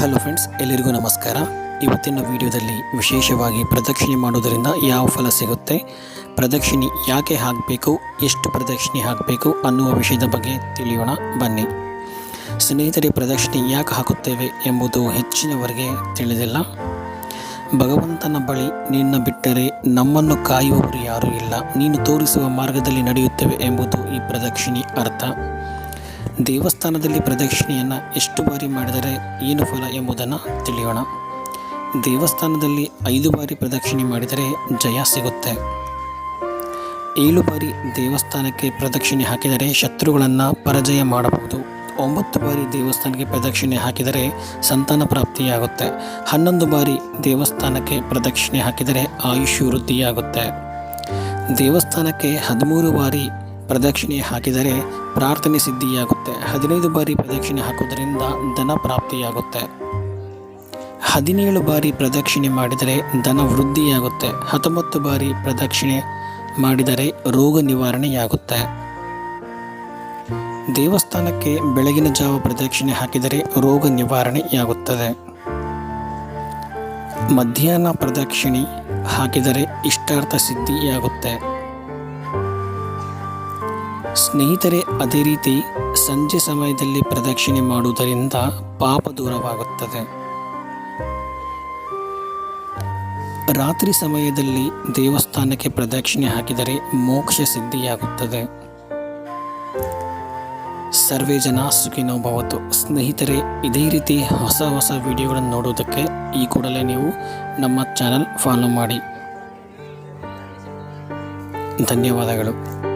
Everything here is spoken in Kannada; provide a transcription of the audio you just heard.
ಹಲೋ ಫ್ರೆಂಡ್ಸ್ ಎಲ್ಲರಿಗೂ ನಮಸ್ಕಾರ. ಇವತ್ತಿನ ವಿಡಿಯೋದಲ್ಲಿ ವಿಶೇಷವಾಗಿ ಪ್ರದಕ್ಷಿಣೆ ಮಾಡೋದರಿಂದ ಯಾವ ಫಲ ಸಿಗುತ್ತೆ, ಪ್ರದಕ್ಷಿಣೆ ಯಾಕೆ ಹಾಕಬೇಕು, ಎಷ್ಟು ಪ್ರದಕ್ಷಿಣೆ ಹಾಕಬೇಕು ಅನ್ನುವ ವಿಷಯದ ಬಗ್ಗೆ ತಿಳಿಯೋಣ, ಬನ್ನಿ. ಸ್ನೇಹಿತರೆ, ಪ್ರದಕ್ಷಿಣೆ ಯಾಕೆ ಹಾಕುತ್ತೇವೆ ಎಂಬುದು ಹೆಚ್ಚಿನವರಿಗೆ ತಿಳಿದಿಲ್ಲ. ಭಗವಂತನ ಬಳಿ ನಿನ್ನ ಬಿಟ್ಟರೆ ನಮ್ಮನ್ನು ಕಾಯುವವರು ಯಾರೂ ಇಲ್ಲ. ನೀನು ತೋರಿಸುವ ಮಾರ್ಗದಲ್ಲಿ ನಡೆಯುತ್ತೇವೆ ಎಂಬುದು ಈ ಪ್ರದಕ್ಷಿಣೆ ಅರ್ಥ. ದೇವಸ್ಥಾನದಲ್ಲಿ ಪ್ರದಕ್ಷಿಣೆಯನ್ನು ಎಷ್ಟು ಬಾರಿ ಮಾಡಿದರೆ ಏನು ಫಲ ಎಂಬುದನ್ನು ತಿಳಿಯೋಣ. ದೇವಸ್ಥಾನದಲ್ಲಿ ಐದು ಬಾರಿ ಪ್ರದಕ್ಷಿಣೆ ಮಾಡಿದರೆ ಜಯ ಸಿಗುತ್ತೆ. ಏಳು ಬಾರಿ ದೇವಸ್ಥಾನಕ್ಕೆ ಪ್ರದಕ್ಷಿಣೆ ಹಾಕಿದರೆ ಶತ್ರುಗಳನ್ನು ಪರಾಜಯ ಮಾಡಬಹುದು. ಒಂಬತ್ತು ಬಾರಿ ದೇವಸ್ಥಾನಕ್ಕೆ ಪ್ರದಕ್ಷಿಣೆ ಹಾಕಿದರೆ ಸಂತಾನ ಪ್ರಾಪ್ತಿಯಾಗುತ್ತೆ. ಹನ್ನೊಂದು ಬಾರಿ ದೇವಸ್ಥಾನಕ್ಕೆ ಪ್ರದಕ್ಷಿಣೆ ಹಾಕಿದರೆ ಆಯುಷ್ಯ ವೃದ್ಧಿಯಾಗುತ್ತೆ. ದೇವಸ್ಥಾನಕ್ಕೆ ಹದಿಮೂರು ಬಾರಿ ಪ್ರದಕ್ಷಿಣೆ ಹಾಕಿದರೆ ಪ್ರಾರ್ಥನೆ ಸಿದ್ಧಿಯಾಗುತ್ತೆ. ಹದಿನೈದು ಬಾರಿ ಪ್ರದಕ್ಷಿಣೆ ಹಾಕುವುದರಿಂದ ಧನ ಪ್ರಾಪ್ತಿಯಾಗುತ್ತೆ. ಹದಿನೇಳು ಬಾರಿ ಪ್ರದಕ್ಷಿಣೆ ಮಾಡಿದರೆ ಧನ ವೃದ್ಧಿಯಾಗುತ್ತೆ. ಹತ್ತೊಂಬತ್ತು ಬಾರಿ ಪ್ರದಕ್ಷಿಣೆ ಮಾಡಿದರೆ ರೋಗ ನಿವಾರಣೆಯಾಗುತ್ತೆ. ದೇವಸ್ಥಾನಕ್ಕೆ ಬೆಳಗಿನ ಜಾವ ಪ್ರದಕ್ಷಿಣೆ ಹಾಕಿದರೆ ರೋಗ ನಿವಾರಣೆಯಾಗುತ್ತದೆ. ಮಧ್ಯಾಹ್ನ ಪ್ರದಕ್ಷಿಣೆ ಹಾಕಿದರೆ ಇಷ್ಟಾರ್ಥ ಸಿದ್ಧಿಯಾಗುತ್ತೆ. ಸ್ನೇಹಿತರೆ, ಅದೇ ರೀತಿ ಸಂಜೆ ಸಮಯದಲ್ಲಿ ಪ್ರದಕ್ಷಿಣೆ ಮಾಡುವುದರಿಂದ ಪಾಪ ದೂರವಾಗುತ್ತದೆ. ರಾತ್ರಿ ಸಮಯದಲ್ಲಿ ದೇವಸ್ಥಾನಕ್ಕೆ ಪ್ರದಕ್ಷಿಣೆ ಹಾಕಿದರೆ ಮೋಕ್ಷ ಸಿದ್ಧಿಯಾಗುತ್ತದೆ. ಸರ್ವೇ ಜನ ಸುಖಿನೋ ಭವತು ಸ್ನೇಹಿತರೆ, ಇದೇ ರೀತಿ ಹೊಸ ಹೊಸ ವಿಡಿಯೋಗಳನ್ನು ನೋಡೋದಕ್ಕೆ ಈ ಕೂಡಲೇ ನೀವು ನಮ್ಮ ಚಾನಲ್ ಫಾಲೋ ಮಾಡಿ. ಧನ್ಯವಾದಗಳು.